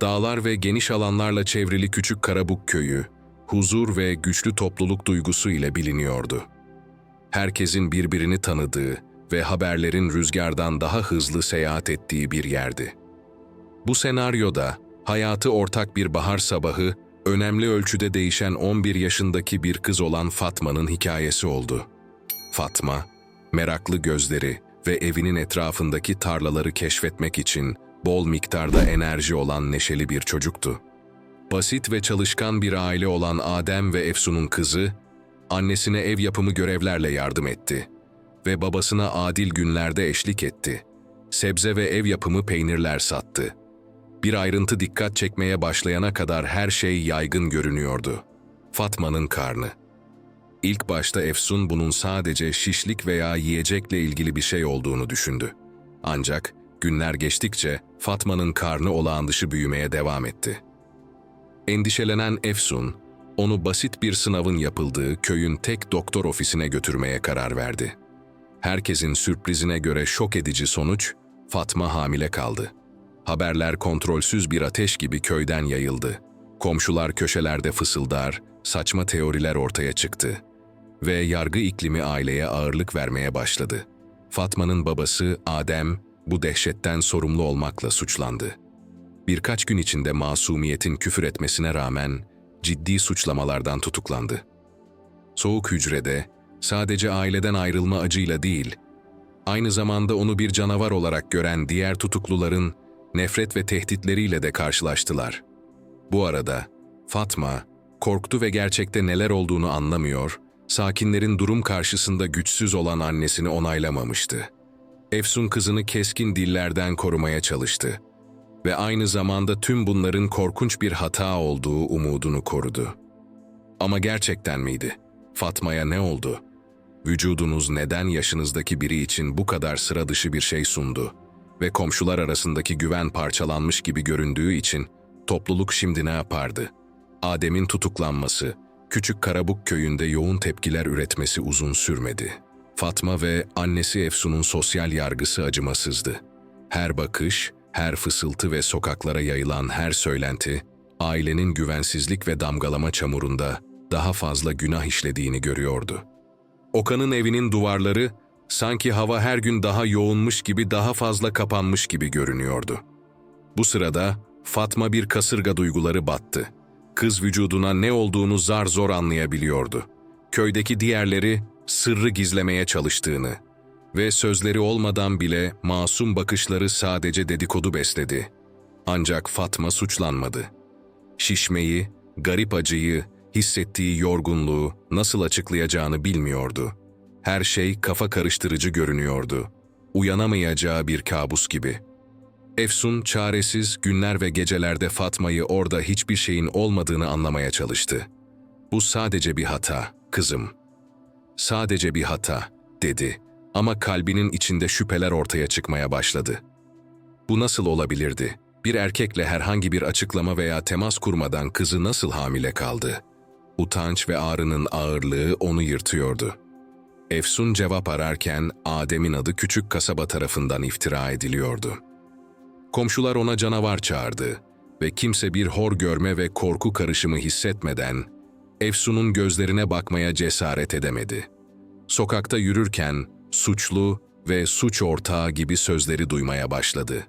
Dağlar ve geniş alanlarla çevrili küçük Karabuk köyü, huzur ve güçlü topluluk duygusu ile biliniyordu. Herkesin birbirini tanıdığı ve haberlerin rüzgardan daha hızlı seyahat ettiği bir yerdi. Bu senaryoda hayatı ortak bir bahar sabahı, önemli ölçüde değişen 11 yaşındaki bir kız olan Fatma'nın hikayesi oldu. Fatma, meraklı gözleri ve evinin etrafındaki tarlaları keşfetmek için bol miktarda enerji olan neşeli bir çocuktu. Basit ve çalışkan bir aile olan Adem ve Efsun'un kızı, annesine ev yapımı görevlerle yardım etti ve babasına adil günlerde eşlik etti. Sebze ve ev yapımı peynirler sattı. Bir ayrıntı dikkat çekmeye başlayana kadar her şey yaygın görünüyordu. Fatma'nın karnı. İlk başta Efsun bunun sadece şişlik veya yiyecekle ilgili bir şey olduğunu düşündü. Ancak günler geçtikçe Fatma'nın karnı olağan dışı büyümeye devam etti. Endişelenen Efsun, onu basit bir sınavın yapıldığı köyün tek doktor ofisine götürmeye karar verdi. Herkesin sürprizine göre şok edici sonuç, Fatma hamile kaldı. Haberler kontrolsüz bir ateş gibi köyden yayıldı. Komşular köşelerde fısıldar, saçma teoriler ortaya çıktı. Ve yargı iklimi aileye ağırlık vermeye başladı. Fatma'nın babası Adem bu dehşetten sorumlu olmakla suçlandı. Birkaç gün içinde masumiyetin küfür etmesine rağmen ciddi suçlamalardan tutuklandı. Soğuk hücrede sadece aileden ayrılma acıyla değil, aynı zamanda onu bir canavar olarak gören diğer tutukluların nefret ve tehditleriyle de karşılaştılar. Bu arada Fatma korktu ve gerçekte neler olduğunu anlamıyor, sakinlerin durum karşısında güçsüz olan annesini onaylamamıştı. Efsun kızını keskin dillerden korumaya çalıştı ve aynı zamanda tüm bunların korkunç bir hata olduğu umudunu korudu. Ama gerçekten miydi? Fatma'ya ne oldu? Vücudunuz neden yaşınızdaki biri için bu kadar sıra dışı bir şey sundu? Ve komşular arasındaki güven parçalanmış gibi göründüğü için topluluk şimdi ne yapardı? Adem'in tutuklanması, küçük Karabuk köyünde yoğun tepkiler üretmesi uzun sürmedi. Fatma ve annesi Efsun'un sosyal yargısı acımasızdı. Her bakış, her fısıltı ve sokaklara yayılan her söylenti, ailenin güvensizlik ve damgalama çamurunda daha fazla günah işlediğini görüyordu. Okan'ın evinin duvarları sanki hava her gün daha yoğunmuş gibi daha fazla kapanmış gibi görünüyordu. Bu sırada Fatma bir kasırga duyguları battı. Kız vücuduna ne olduğunu zar zor anlayabiliyordu. Köydeki diğerleri sırrı gizlemeye çalıştığını ve sözleri olmadan bile masum bakışları sadece dedikodu besledi. Ancak Fatma suçlanmadı. Şişmeyi, garip acıyı, hissettiği yorgunluğu nasıl açıklayacağını bilmiyordu. Her şey kafa karıştırıcı görünüyordu. Uyanamayacağı bir kabus gibi. Efsun çaresiz günler ve gecelerde Fatma'yı orada hiçbir şeyin olmadığını anlamaya çalıştı. Bu sadece bir hata, kızım. Sadece bir hata, dedi. Ama kalbinin içinde şüpheler ortaya çıkmaya başladı. Bu nasıl olabilirdi? Bir erkekle herhangi bir açıklama veya temas kurmadan kızı nasıl hamile kaldı? Utanç ve ağrının ağırlığı onu yırtıyordu. Efsun cevap ararken Adem'in adı küçük kasaba tarafından iftira ediliyordu. Komşular ona canavar çağırdı ve kimse bir hor görme ve korku karışımı hissetmeden Efsun'un gözlerine bakmaya cesaret edemedi. Sokakta yürürken suçlu ve suç ortağı gibi sözleri duymaya başladı.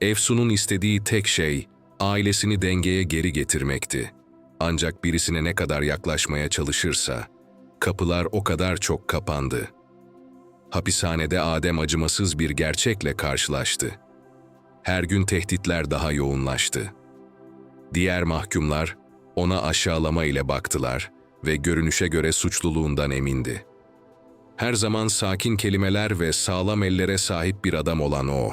Efsun'un istediği tek şey ailesini dengeye geri getirmekti. Ancak birisine ne kadar yaklaşmaya çalışırsa kapılar o kadar çok kapandı. Hapishanede Adem acımasız bir gerçekle karşılaştı. Her gün tehditler daha yoğunlaştı. Diğer mahkumlar ona aşağılama ile baktılar ve görünüşe göre suçluluğundan emindi. Her zaman sakin kelimeler ve sağlam ellere sahip bir adam olan o,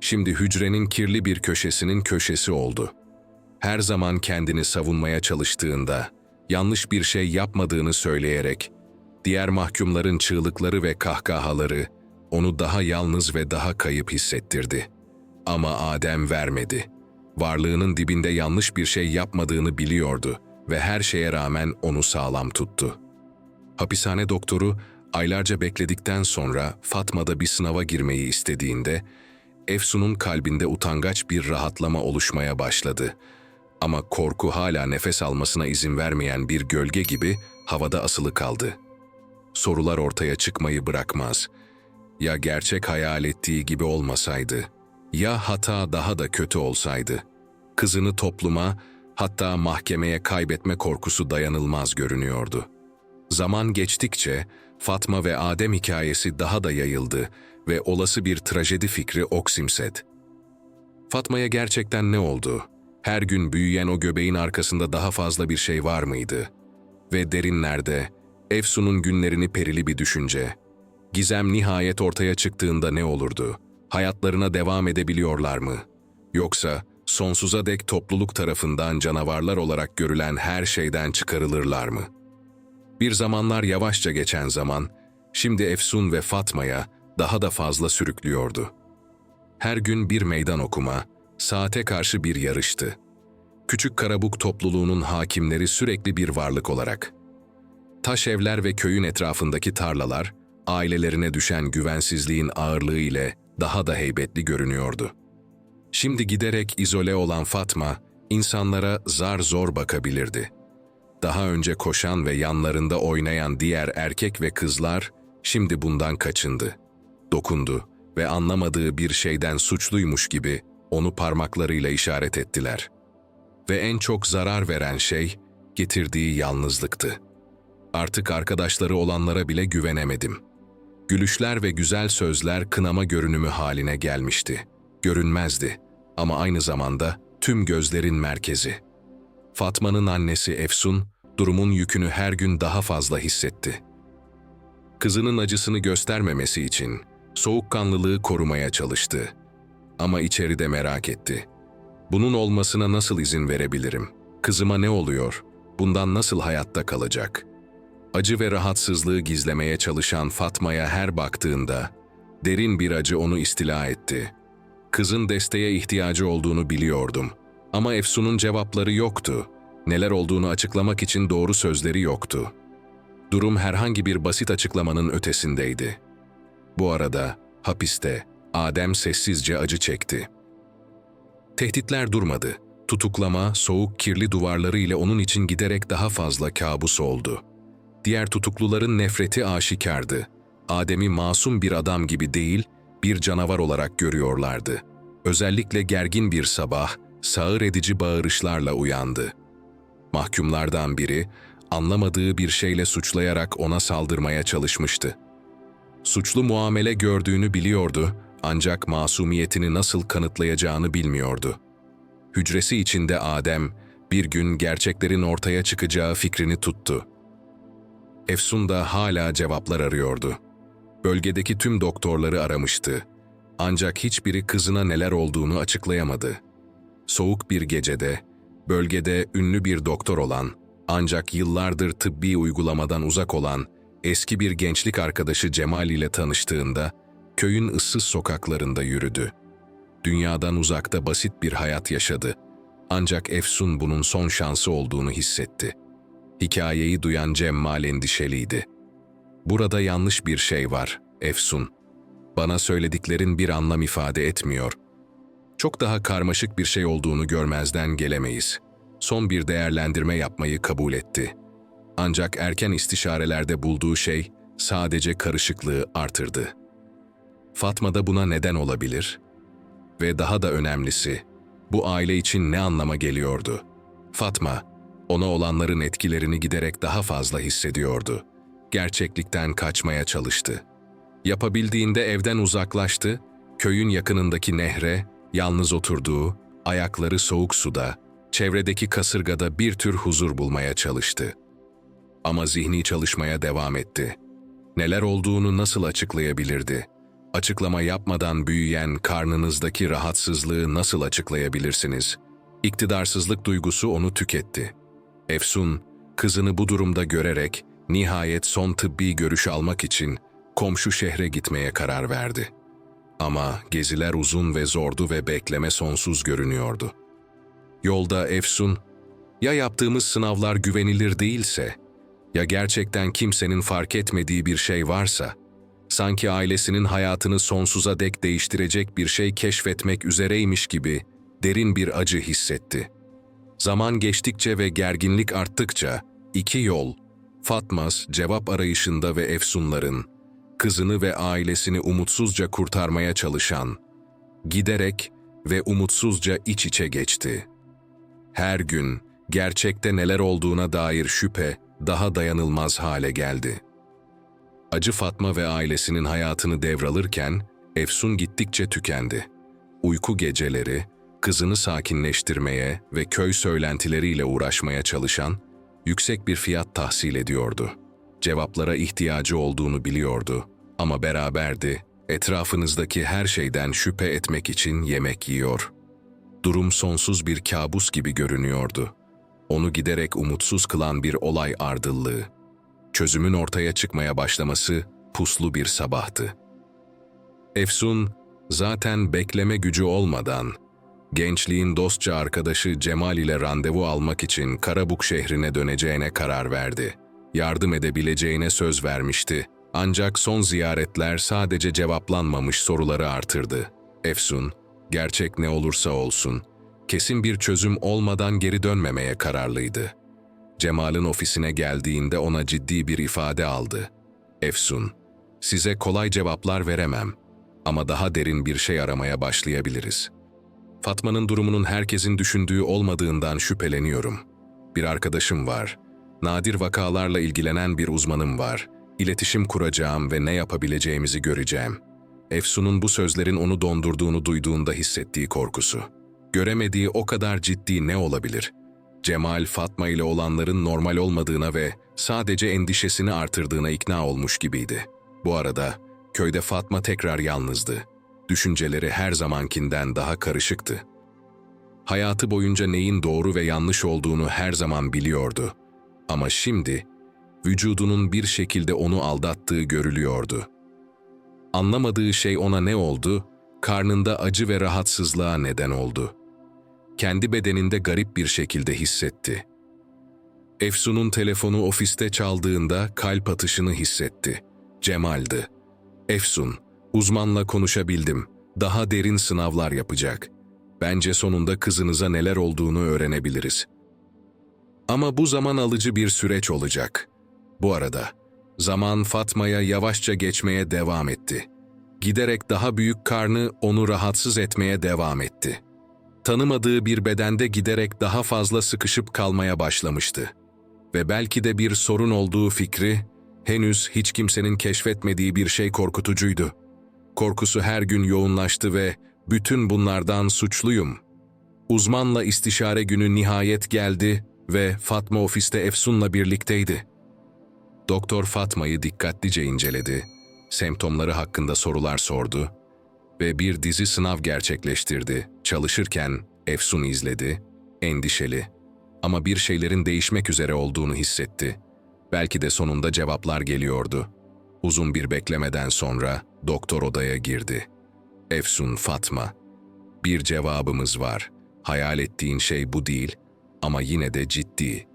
şimdi hücrenin kirli bir köşesinin köşesi oldu. Her zaman kendini savunmaya çalıştığında, yanlış bir şey yapmadığını söyleyerek, diğer mahkumların çığlıkları ve kahkahaları onu daha yalnız ve daha kayıp hissettirdi. Ama Adem vermedi. Varlığının dibinde yanlış bir şey yapmadığını biliyordu ve her şeye rağmen onu sağlam tuttu. Hapishane doktoru aylarca bekledikten sonra Fatma'da bir sınava girmeyi istediğinde, Efsun'un kalbinde utangaç bir rahatlama oluşmaya başladı. Ama korku hala nefes almasına izin vermeyen bir gölge gibi havada asılı kaldı. Sorular ortaya çıkmayı bırakmaz. Ya gerçek hayal ettiği gibi olmasaydı? Ya hata daha da kötü olsaydı? Kızını topluma, hatta mahkemeye kaybetme korkusu dayanılmaz görünüyordu. Zaman geçtikçe Fatma ve Adem hikayesi daha da yayıldı ve olası bir trajedi fikri oksimset. Fatma'ya gerçekten ne oldu? Her gün büyüyen o göbeğin arkasında daha fazla bir şey var mıydı? Ve derinlerde, Efsun'un günlerini perili bir düşünce. Gizem nihayet ortaya çıktığında ne olurdu? Hayatlarına devam edebiliyorlar mı? Yoksa sonsuza dek topluluk tarafından canavarlar olarak görülen her şeyden çıkarılırlar mı? Bir zamanlar yavaşça geçen zaman, şimdi Efsun ve Fatma'ya daha da fazla sürüklüyordu. Her gün bir meydan okuma, saate karşı bir yarıştı. Küçük Karabuk topluluğunun hakimleri sürekli bir varlık olarak. Taş evler ve köyün etrafındaki tarlalar, ailelerine düşen güvensizliğin ağırlığı ile daha da heybetli görünüyordu. Şimdi giderek izole olan Fatma, insanlara zar zor bakabilirdi. Daha önce koşan ve yanlarında oynayan diğer erkek ve kızlar şimdi bundan kaçındı. Dokundu ve anlamadığı bir şeyden suçluymuş gibi onu parmaklarıyla işaret ettiler. Ve en çok zarar veren şey getirdiği yalnızlıktı. Artık arkadaşları olanlara bile güvenemedim. Gülüşler ve güzel sözler kınama görünümü haline gelmişti. Görünmezdi ama aynı zamanda tüm gözlerin merkezi. Fatma'nın annesi Efsun, durumun yükünü her gün daha fazla hissetti. Kızının acısını göstermemesi için soğukkanlılığı korumaya çalıştı. Ama içeride merak etti. Bunun olmasına nasıl izin verebilirim? Kızıma ne oluyor? Bundan nasıl hayatta kalacak? Acı ve rahatsızlığı gizlemeye çalışan Fatma'ya her baktığında derin bir acı onu istila etti. Kızın desteğe ihtiyacı olduğunu biliyordum. Ama Efsun'un cevapları yoktu. Neler olduğunu açıklamak için doğru sözleri yoktu. Durum herhangi bir basit açıklamanın ötesindeydi. Bu arada hapiste Adem sessizce acı çekti. Tehditler durmadı. Tutuklama, soğuk kirli duvarları ile onun için giderek daha fazla kabus oldu. Diğer tutukluların nefreti aşikardı. Adem'i masum bir adam gibi değil, bir canavar olarak görüyorlardı. Özellikle gergin bir sabah, sağır edici bağırışlarla uyandı. Mahkumlardan biri, anlamadığı bir şeyle suçlayarak ona saldırmaya çalışmıştı. Suçlu muamele gördüğünü biliyordu ancak masumiyetini nasıl kanıtlayacağını bilmiyordu. Hücresi içinde Adem, bir gün gerçeklerin ortaya çıkacağı fikrini tuttu. Efsun da hala cevaplar arıyordu. Bölgedeki tüm doktorları aramıştı. Ancak hiçbiri kızına neler olduğunu açıklayamadı. Soğuk bir gecede, bölgede ünlü bir doktor olan, ancak yıllardır tıbbi uygulamadan uzak olan eski bir gençlik arkadaşı Cemal ile tanıştığında, köyün ıssız sokaklarında yürüdü. Dünyadan uzakta basit bir hayat yaşadı. Ancak Efsun bunun son şansı olduğunu hissetti. Hikayeyi duyan Cemmal endişeliydi. Burada yanlış bir şey var, Efsun. Bana söylediklerin bir anlam ifade etmiyor. Çok daha karmaşık bir şey olduğunu görmezden gelemeyiz. Son bir değerlendirme yapmayı kabul etti. Ancak erken istişarelerde bulduğu şey sadece karışıklığı artırdı. Fatma da buna neden olabilir? Ve daha da önemlisi, bu aile için ne anlama geliyordu? Fatma, ona olanların etkilerini giderek daha fazla hissediyordu. Gerçeklikten kaçmaya çalıştı. Yapabildiğinde evden uzaklaştı, köyün yakınındaki nehre, yalnız oturduğu, ayakları soğuk suda, çevredeki kasırgada bir tür huzur bulmaya çalıştı. Ama zihni çalışmaya devam etti. Neler olduğunu nasıl açıklayabilirdi? Açıklama yapmadan büyüyen karnınızdaki rahatsızlığı nasıl açıklayabilirsiniz? İktidarsızlık duygusu onu tüketti. Efsun, kızını bu durumda görerek nihayet son tıbbi görüş almak için komşu şehre gitmeye karar verdi. Ama geziler uzun ve zordu ve bekleme sonsuz görünüyordu. Yolda Efsun, ya yaptığımız sınavlar güvenilir değilse, ya gerçekten kimsenin fark etmediği bir şey varsa, Sanki ailesinin hayatını sonsuza dek değiştirecek bir şey keşfetmek üzereymiş gibi derin bir acı hissetti. Zaman geçtikçe ve gerginlik arttıkça iki yol, Fatmas cevap arayışında ve Efsunların, kızını ve ailesini umutsuzca kurtarmaya çalışan, giderek ve umutsuzca iç içe geçti. Her gün gerçekte neler olduğuna dair şüphe daha dayanılmaz hale geldi. Acı Fatma ve ailesinin hayatını devralırken Efsun gittikçe tükendi. Uyku geceleri, kızını sakinleştirmeye ve köy söylentileriyle uğraşmaya çalışan, yüksek bir fiyat tahsil ediyordu. Cevaplara ihtiyacı olduğunu biliyordu ama beraberdi, etrafınızdaki her şeyden şüphe etmek için yemek yiyor. Durum sonsuz bir kabus gibi görünüyordu. Onu giderek umutsuz kılan bir olay ardıllığı. Çözümün ortaya çıkmaya başlaması puslu bir sabahtı. Efsun, zaten bekleme gücü olmadan, gençliğin dostça arkadaşı Cemal ile randevu almak için Karabuk şehrine döneceğine karar verdi. Yardım edebileceğine söz vermişti. Ancak son ziyaretler sadece cevaplanmamış soruları artırdı. Efsun, gerçek ne olursa olsun, kesin bir çözüm olmadan geri dönmemeye kararlıydı. Cemal'in ofisine geldiğinde ona ciddi bir ifade aldı. Efsun, size kolay cevaplar veremem ama daha derin bir şey aramaya başlayabiliriz. Fatma'nın durumunun herkesin düşündüğü olmadığından şüpheleniyorum. Bir arkadaşım var. Nadir vakalarla ilgilenen bir uzmanım var. İletişim kuracağım ve ne yapabileceğimizi göreceğim. Efsun'un bu sözlerin onu dondurduğunu duyduğunda hissettiği korkusu. Göremediği o kadar ciddi ne olabilir? Cemal, Fatma ile olanların normal olmadığına ve sadece endişesini artırdığına ikna olmuş gibiydi. Bu arada köyde Fatma tekrar yalnızdı. Düşünceleri her zamankinden daha karışıktı. Hayatı boyunca neyin doğru ve yanlış olduğunu her zaman biliyordu. Ama şimdi vücudunun bir şekilde onu aldattığı görülüyordu. Anlamadığı şey ona ne oldu? Karnında acı ve rahatsızlığa neden oldu. Kendi bedeninde garip bir şekilde hissetti. Efsun'un telefonu ofiste çaldığında kalp atışını hissetti. Cemal'di. Efsun, uzmanla konuşabildim. Daha derin sınavlar yapacak. Bence sonunda kızınıza neler olduğunu öğrenebiliriz. Ama bu zaman alıcı bir süreç olacak. Bu arada zaman Fatma'ya yavaşça geçmeye devam etti. Giderek daha büyük karnı onu rahatsız etmeye devam etti. Tanımadığı bir bedende giderek daha fazla sıkışıp kalmaya başlamıştı. Ve belki de bir sorun olduğu fikri henüz hiç kimsenin keşfetmediği bir şey korkutucuydu. Korkusu her gün yoğunlaştı ve bütün bunlardan suçluyum. Uzmanla istişare günü nihayet geldi ve Fatma ofiste Efsun'la birlikteydi. Doktor Fatma'yı dikkatlice inceledi, semptomları hakkında sorular sordu ve bir dizi sınav gerçekleştirdi. Çalışırken Efsun izledi, endişeli ama bir şeylerin değişmek üzere olduğunu hissetti. Belki de sonunda cevaplar geliyordu. Uzun bir beklemeden sonra doktor odaya girdi. Efsun Fatma, bir cevabımız var. Hayal ettiğin şey bu değil ama yine de ciddi.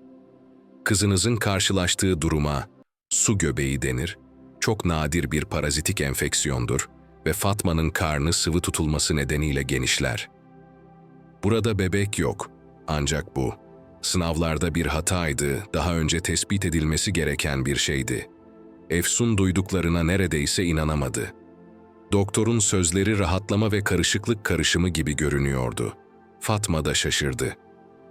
Kızınızın karşılaştığı duruma su göbeği denir. Çok nadir bir parazitik enfeksiyondur ve Fatma'nın karnı sıvı tutulması nedeniyle genişler. Burada bebek yok ancak bu sınavlarda bir hataydı, daha önce tespit edilmesi gereken bir şeydi. Efsun duyduklarına neredeyse inanamadı. Doktorun sözleri rahatlama ve karışıklık karışımı gibi görünüyordu. Fatma da şaşırdı.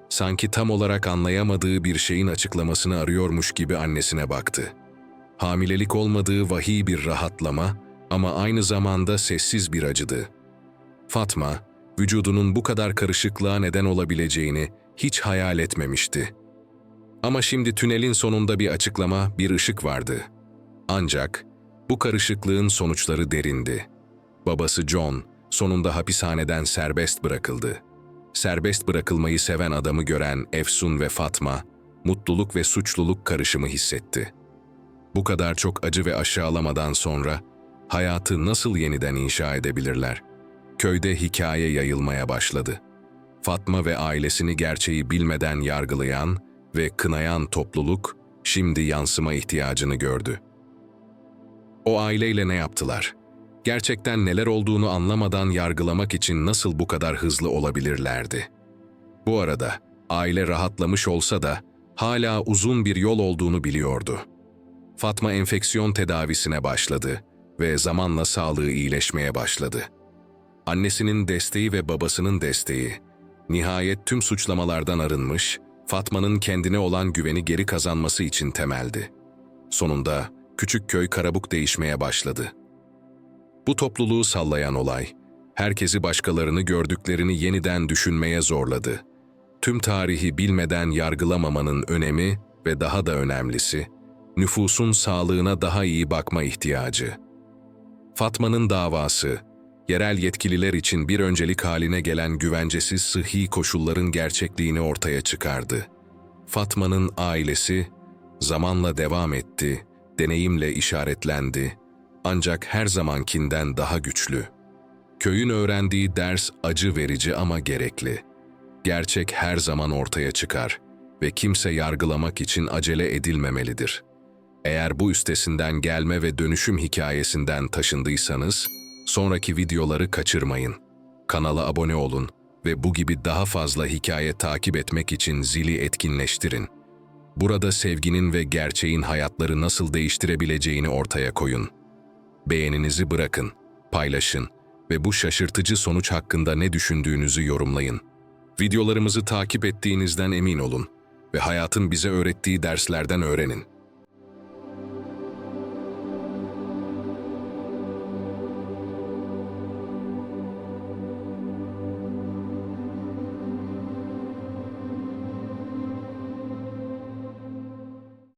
Sanki tam olarak anlayamadığı bir şeyin açıklamasını arıyormuş gibi annesine baktı. Hamilelik olmadığı vahiy bir rahatlama ama aynı zamanda sessiz bir acıdı. Fatma, vücudunun bu kadar karışıklığa neden olabileceğini hiç hayal etmemişti. Ama şimdi tünelin sonunda bir açıklama, bir ışık vardı. Ancak bu karışıklığın sonuçları derindi. Babası John sonunda hapishaneden serbest bırakıldı. Serbest bırakılmayı seven adamı gören Efsun ve Fatma, mutluluk ve suçluluk karışımı hissetti. Bu kadar çok acı ve aşağılamadan sonra hayatı nasıl yeniden inşa edebilirler? Köyde hikaye yayılmaya başladı. Fatma ve ailesini gerçeği bilmeden yargılayan ve kınayan topluluk şimdi yansıma ihtiyacını gördü. O aileyle ne yaptılar? Gerçekten neler olduğunu anlamadan yargılamak için nasıl bu kadar hızlı olabilirlerdi? Bu arada aile rahatlamış olsa da hala uzun bir yol olduğunu biliyordu. Fatma enfeksiyon tedavisine başladı ve zamanla sağlığı iyileşmeye başladı. Annesinin desteği ve babasının desteği, nihayet tüm suçlamalardan arınmış, Fatma'nın kendine olan güveni geri kazanması için temeldi. Sonunda küçük köy Karabuk değişmeye başladı. Bu topluluğu sallayan olay, herkesi başkalarını gördüklerini yeniden düşünmeye zorladı. Tüm tarihi bilmeden yargılamamanın önemi ve daha da önemlisi, nüfusun sağlığına daha iyi bakma ihtiyacı. Fatma'nın davası, yerel yetkililer için bir öncelik haline gelen güvencesiz sıhhi koşulların gerçekliğini ortaya çıkardı. Fatma'nın ailesi zamanla devam etti, deneyimle işaretlendi, ancak her zamankinden daha güçlü. Köyün öğrendiği ders acı verici ama gerekli. Gerçek her zaman ortaya çıkar ve kimse yargılamak için acele edilmemelidir. Eğer bu üstesinden gelme ve dönüşüm hikayesinden taşındıysanız, sonraki videoları kaçırmayın. Kanala abone olun ve bu gibi daha fazla hikaye takip etmek için zili etkinleştirin. Burada sevginin ve gerçeğin hayatları nasıl değiştirebileceğini ortaya koyun. Beğeninizi bırakın, paylaşın ve bu şaşırtıcı sonuç hakkında ne düşündüğünüzü yorumlayın. Videolarımızı takip ettiğinizden emin olun ve hayatın bize öğrettiği derslerden öğrenin.